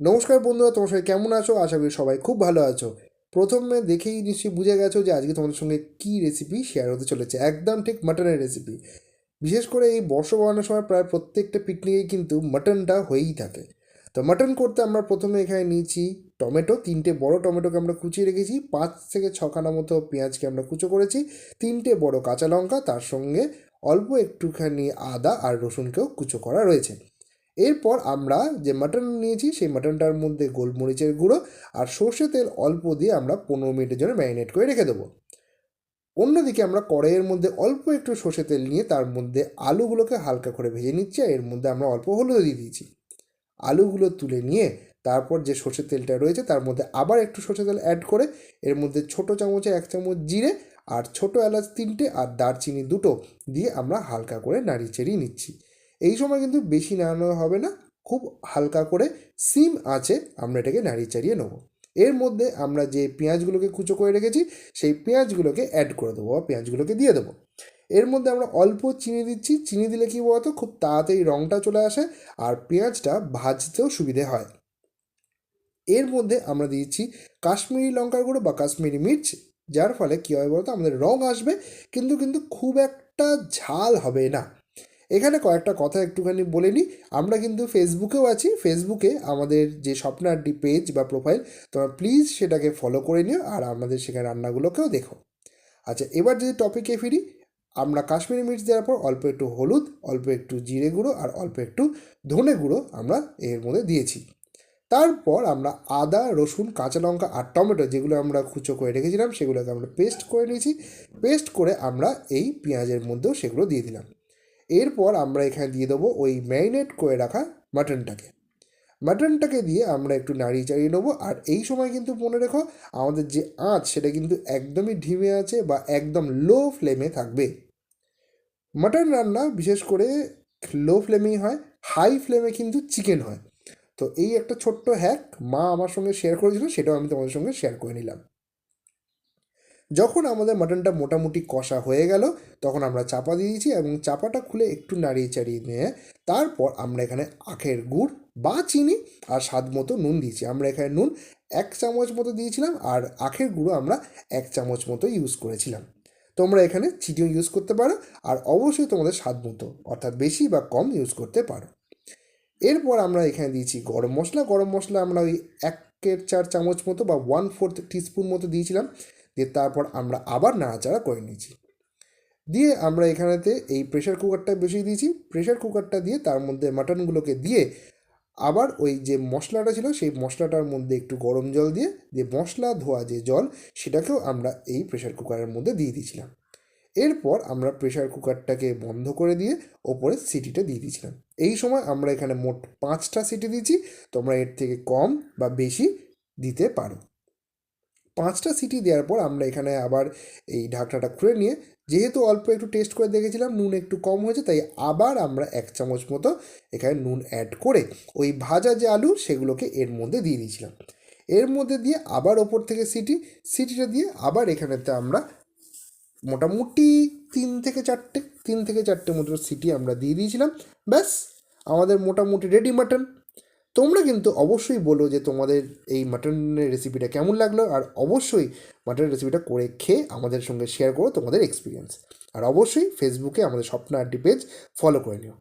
নমস্কার বন্ধুরা, তোমার সবাই কেমন আছো? আশা করি সবাই খুব ভালো আছো। প্রথমে দেখেই নিশ্চয়ই বুঝে গেছো যে আজকে তোমাদের সঙ্গে কী রেসিপি শেয়ার হতে চলেছে। একদম ঠিক মাটনের রেসিপি বিশেষ করে এই বর্ষ বানানোর সময় প্রায় প্রত্যেকটা পিকনিকে কিন্তু মাটনটা হয়েই থাকে। তো মাটন করতে আমরা প্রথমে এখানে নিয়েছি টমেটো। তিনটে বড় টমেটোকে আমরা কুচিয়ে রেখেছি। পাঁচ থেকে ছখানা মতো পেঁয়াজকে আমরা কুচো করেছি। তিনটে বড় কাঁচা লঙ্কা, তার সঙ্গে অল্প একটুখানি আদা আর রসুনকেও কুচো করা রয়েছে। এরপর আমরা যে মাটন নিয়েছি, সেই মাটনটার মধ্যে গোলমরিচের গুঁড়ো আর সর্ষে তেল অল্প দিয়ে আমরা পনেরো মিনিটের জন্য ম্যারিনেট করে রেখে দেবো। অন্যদিকে আমরা কড়াইয়ের মধ্যে অল্প একটু সর্ষে তেল নিয়ে তার মধ্যে আলুগুলোকে হালকা করে ভেজে নিচ্ছি আর এর মধ্যে আমরা অল্প হলুদ দিয়ে দিয়েছি। আলুগুলো তুলে নিয়ে তারপর যে সর্ষের তেলটা রয়েছে তার মধ্যে আবার একটু সর্ষে তেল অ্যাড করে এর মধ্যে ছোট চামচে এক চামচ জিরে আর ছোট এলাচ তিনটে আর দারচিনি দুটো দিয়ে আমরা হালকা করে নাড়ি চেড়িয়ে নিচ্ছি। এই সময় কিন্তু বেশি নাড়ানো হবে না, খুব হালকা করে সিম আছে, আমরা এটাকে নাড়িয়ে চাড়িয়ে নেব। এর মধ্যে আমরা যে পেঁয়াজগুলোকে কুচো করে রেখেছি, সেই পেঁয়াজগুলোকে অ্যাড করে দেবো বা পেঁয়াজগুলোকে দিয়ে দেবো। এর মধ্যে আমরা অল্প চিনি দিচ্ছি, চিনি দিলে কী বলতো, খুব তাড়াতাড়ি রঙটা চলে আসে আর পেঁয়াজটা ভাজতেও সুবিধে হয়। এর মধ্যে আমরা দিচ্ছি কাশ্মীরি লঙ্কার গুঁড়ো বা কাশ্মীরি মির্চ, যার ফলে কী হয় বলতো, আমাদের রঙ আসবে, কিন্তু কিন্তু খুব একটা ঝাল হবে না। এখানে কয়েকটা কথা একটুখানি বলে নিই। আমরা কিন্তু ফেসবুকেও আছি। ফেসবুকে আমাদের যে স্বপ্নাড্ডি পেজ বা প্রোফাইল তোমরা প্লিজ সেটাকে ফলো করে নিও আর আমাদের সেখানে রান্নাগুলোকেও দেখো। আচ্ছা এবার যদি টপিকে ফিরি, আমরা কাশ্মীরি মির্চ দেওয়ার পর অল্প একটু হলুদ, অল্প একটু জিরে গুঁড়ো আর অল্প একটু ধনে গুঁড়ো আমরা এর মধ্যে দিয়েছি। তারপর আমরা আদা, রসুন, কাঁচা লঙ্কা আর টমেটো যেগুলো আমরা কুচো করে রেখেছিলাম, সেগুলোকে আমরা পেস্ট করে নিয়েছি। পেস্ট করে আমরা এই পেঁয়াজের মধ্যেও সেগুলো দিয়ে দিলাম। এরপর আমরা এখানে দিয়ে দেবো ওই ম্যারিনেট করে রাখা মাটনটাকে। মাটনটাকে দিয়ে আমরা একটু নাড়িয়ে চাড়িয়ে নেব। আর এই সময় কিন্তু মনে রেখো, আমাদের যে আঁচ, সেটা কিন্তু একদমই ঢিমে আছে বা একদম লো ফ্লেমে থাকবে। মাটন রান্না বিশেষ করে লো ফ্লেমেই হয়, হাই ফ্লেমে কিন্তু চিকেন হয়। তো এই একটা ছোট্ট হ্যাক মা আমার সঙ্গে শেয়ার করেছিল, সেটাও আমি তোমাদের সঙ্গে শেয়ার করে নিলাম। যখন আমাদের মাটনটা মোটামুটি কষা হয়ে গেল, তখন আমরা চাপা দিয়ে দিয়েছি এবং চাপাটা খুলে একটু নাড়িয়ে চাড়িয়ে নিয়ে তারপর আমরা এখানে আখের গুড় বা চিনি আর স্বাদ মতো নুন দিয়েছি। আমরা এখানে নুন এক চামচ মতো দিয়েছিলাম আর আখের গুঁড়ো আমরা এক চামচ মতো ইউজ করেছিলাম। তোমরা এখানে চিনিও ইউজ করতে পারো আর অবশ্যই তোমাদের স্বাদ মতো, অর্থাৎ বেশি বা কম ইউজ করতে পারো। এরপর আমরা এখানে দিয়েছি গরম মশলা। গরম মশলা আমরা ওই একের চার চামচ মতো বা ওয়ান ফোর্থ টিস্পুন মতো দিয়েছিলাম। দিয়ে তারপর আমরা আবার নাড়াচাড়া করে নিয়েছি। দিয়ে আমরা এখানেতে এই প্রেশার কুকারটা বসিয়ে দিয়েছি। প্রেশার কুকারটা দিয়ে তার মধ্যে মাটনগুলোকে দিয়ে আবার ওই যে মশলাটা ছিল, সেই মশলাটার মধ্যে একটু গরম জল দিয়ে দিয়ে মশলা, ধোয়া যে জল, সেটাকেও আমরা এই প্রেশার কুকারের মধ্যে দিয়ে দিয়েছিলাম। এরপর আমরা প্রেশার কুকারটাকে বন্ধ করে দিয়ে ওপরে সিটিটা দিয়ে দিয়েছিলাম। এই সময় আমরা এখানে মোট পাঁচটা সিটি দিয়েছি। তোমরা এর থেকে কম বা বেশি দিতে পারো। পাঁচটা সিটি দেওয়ার পর আমরা এখানে আবার এই ঢাকনাটা খুলে নিয়ে, যেহেতু অল্প একটু টেস্ট করে দেখেছিলাম, নুন একটু কম হয়েছে, তাই আবার আমরা এক চামচ মতো এখানে নুন অ্যাড করে ওই ভাজা যে আলু সেগুলোকে এর মধ্যে দিয়ে দিয়েছিলাম। এর মধ্যে দিয়ে আবার ওপর থেকে সিটি সিটিটা দিয়ে আবার এখানেতে আমরা মোটামুটি তিন থেকে চারটে, তিন থেকে চারটে মতো সিটি আমরা দিয়ে দিয়েছিলাম। ব্যাস, আমাদের মোটামুটি রেডি মাটন তোমরা কিন্তু অবশ্যই বলো যে তোমাদের এই মাটনের রেসিপিটা কেমন লাগল, আর অবশ্যই মাটনের রেসিপিটা করে খেয়ে আমাদের সঙ্গে শেয়ার করো তোমাদের এক্সপিরিয়েন্স আর অবশ্যই ফেসবুকে আমাদের স্বপ্ন আড্ডি পেজ ফলো করে নিও।